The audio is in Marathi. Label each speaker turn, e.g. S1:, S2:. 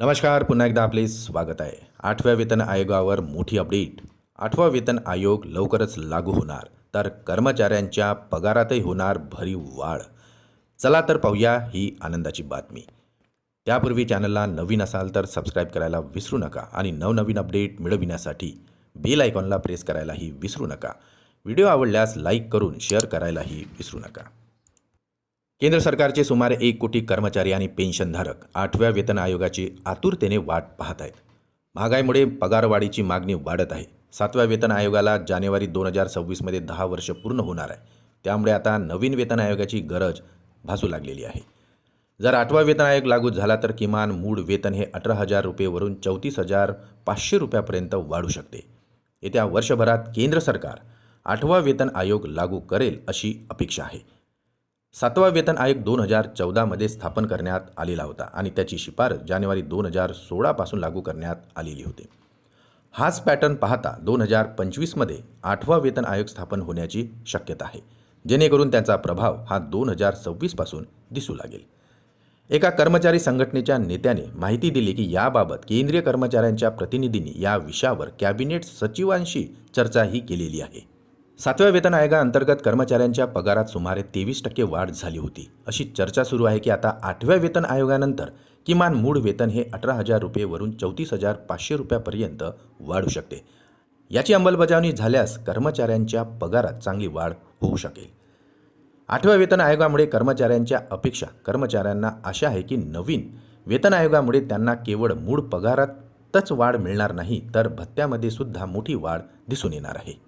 S1: नमस्कार पुन्हा एकदा आपले स्वागत आहे. आठव्या वेतन आयोगावर मोठी अपडेट. आठवा वेतन आयोग लवकरच लागू होणार तर कर्मचाऱ्यांच्या पगारातही होणार भरीव वाढ. चला तर पाहूया ही आनंदाची बातमी. त्यापूर्वी चॅनलला नवीन असाल तर सबस्क्राईब करायला विसरू नका आणि नवनवीन अपडेट मिळविण्यासाठी बेल आयकॉनला प्रेस करायलाही विसरू नका. व्हिडिओ आवडल्यास लाईक करून शेअर करायलाही विसरू नका. केंद्र सरकारचे सुमारे एक कोटी कर्मचारी आणि पेन्शनधारक आठव्या वेतन आयोगाची आतुरतेने वाट पाहत आहेत. महागाईमुळे पगारवाढीची मागणी वाढत आहे. सातव्या वेतन आयोगाला जानेवारी दोन हजार सव्वीसमध्ये दहा वर्ष पूर्ण होणार आहे. त्यामुळे आता नवीन वेतन आयोगाची गरज भासू लागलेली आहे. जर आठवा वेतन आयोग लागू झाला तर किमान मूळ वेतन हे अठरा हजार रुपयेवरून चौतीस हजार पाचशे रुपयापर्यंत वाढू शकते. येत्या वर्षभरात केंद्र सरकार आठवा वेतन आयोग लागू करेल अशी अपेक्षा आहे. सातवा वेतन आयोग दोन हजार चौदामध्ये स्थापन करण्यात आलेला होता आणि त्याची शिफारस जानेवारी दोन हजार सोळापासून लागू करण्यात आलेली होती. हाच पॅटर्न पाहता दोन हजार पंचवीसमध्ये आठवा वेतन आयोग स्थापन होण्याची शक्यता आहे. जेणेकरून त्याचा प्रभाव हा दोन हजार सव्वीसपासून दिसू लागेल. एका कर्मचारी संघटनेच्या नेत्याने माहिती दिली की याबाबत केंद्रीय कर्मचाऱ्यांच्या प्रतिनिधींनी या विषयावर कॅबिनेट सचिवांशी चर्चाही केलेली आहे. सातव्या वेतन आयोगाअंतर्गत कर्मचाऱ्यांच्या पगारात सुमारे तेवीस टक्के वाढ झाली होती. अशी चर्चा सुरू आहे की आता आठव्या वेतन आयोगानंतर किमान मूळ वेतन हे अठरा हजार रुपयेवरून चौतीस हजार पाचशे रुपयापर्यंत वाढू शकते. याची अंमलबजावणी झाल्यास कर्मचाऱ्यांच्या पगारात चांगली वाढ होऊ शकेल. आठव्या वेतन आयोगामुळे कर्मचाऱ्यांच्या अपेक्षा कर्मचाऱ्यांना आशा आहे की नवीन वेतन आयोगामुळे त्यांना केवळ मूळ पगारातच वाढ मिळणार नाही तर भत्त्यामध्ये सुद्धा मोठी वाढ दिसून येणार आहे.